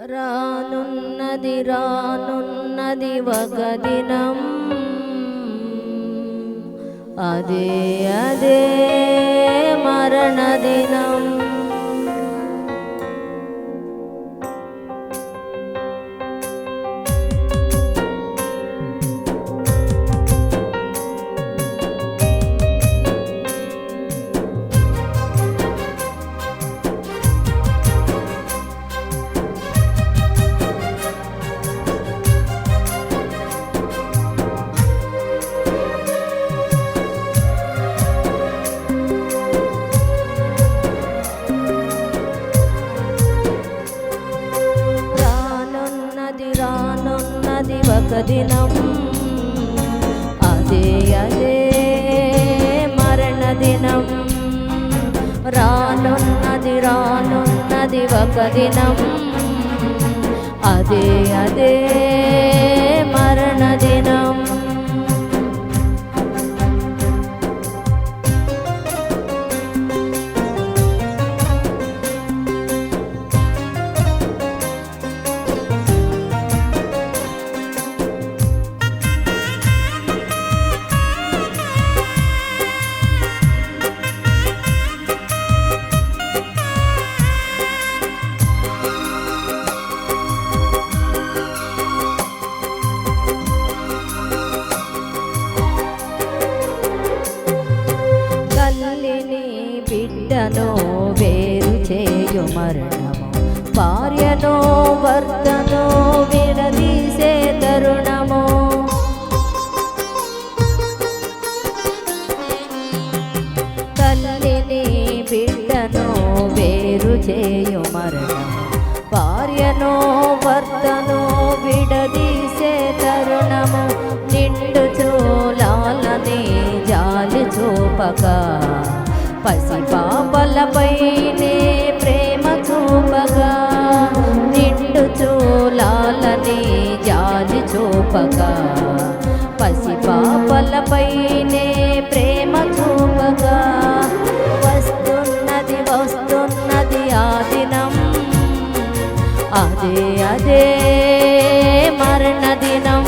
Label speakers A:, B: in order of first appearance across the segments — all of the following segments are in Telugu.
A: రానున్నది రానున్నది ఒక దినం అదే అదే మరణ రానున్నది దినం. అదే అదే మరణ దినం. రానున్నది రానున్నది ఒక దినం. అదే అదే మరణ బిడ్డను వేరు చేయు మరణము భార్యను భర్తను విడదీసే తరుణము. తల్లిని బిడ్డను వేరు చేయు మరణము భార్యను భర్తను విడదీసే తరుణము. నిండు చూలాలని జాలి చూపక పసి పాపలపైనే ప్రేమ చూపగా నిండు చూలాలని జాలి చూపగా పసి పాపలపైనే ప్రేమ చూపగా వస్తున్నది వస్తున్నది ఆ దినం. అదే అదే మరణ దినం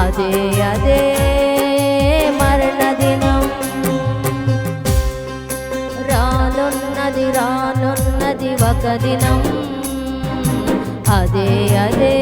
A: అదే అదే మరణ దినం రానున్నది రానున్నది ఒక దినం. అదే అదే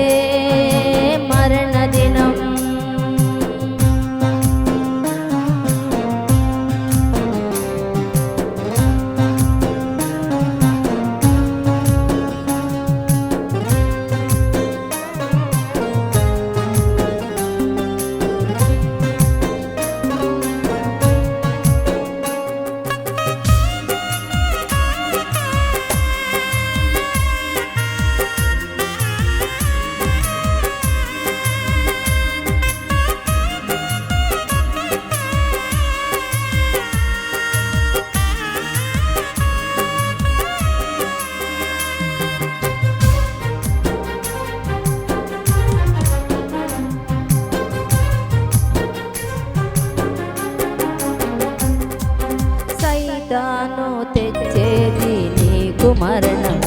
A: மரணம்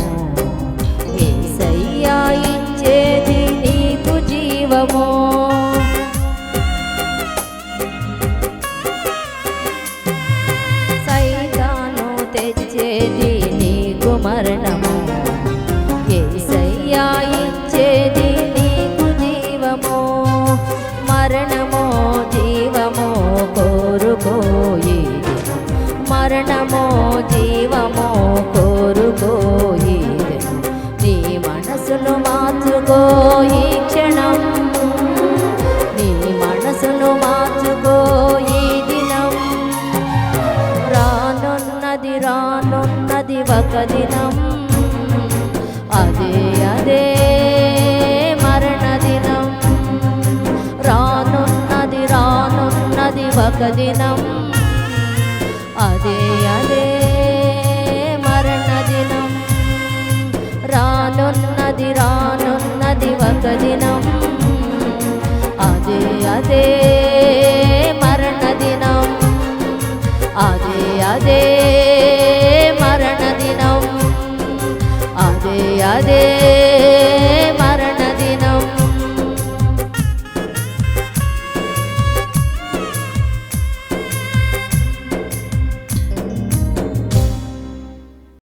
A: దినం అదే అదే మరణ దినం రానున్నది రానున్నది ఒక దినం అదే అదే మరణ దినం రానున్నది రానున్నది ఒక దినం అదే అదే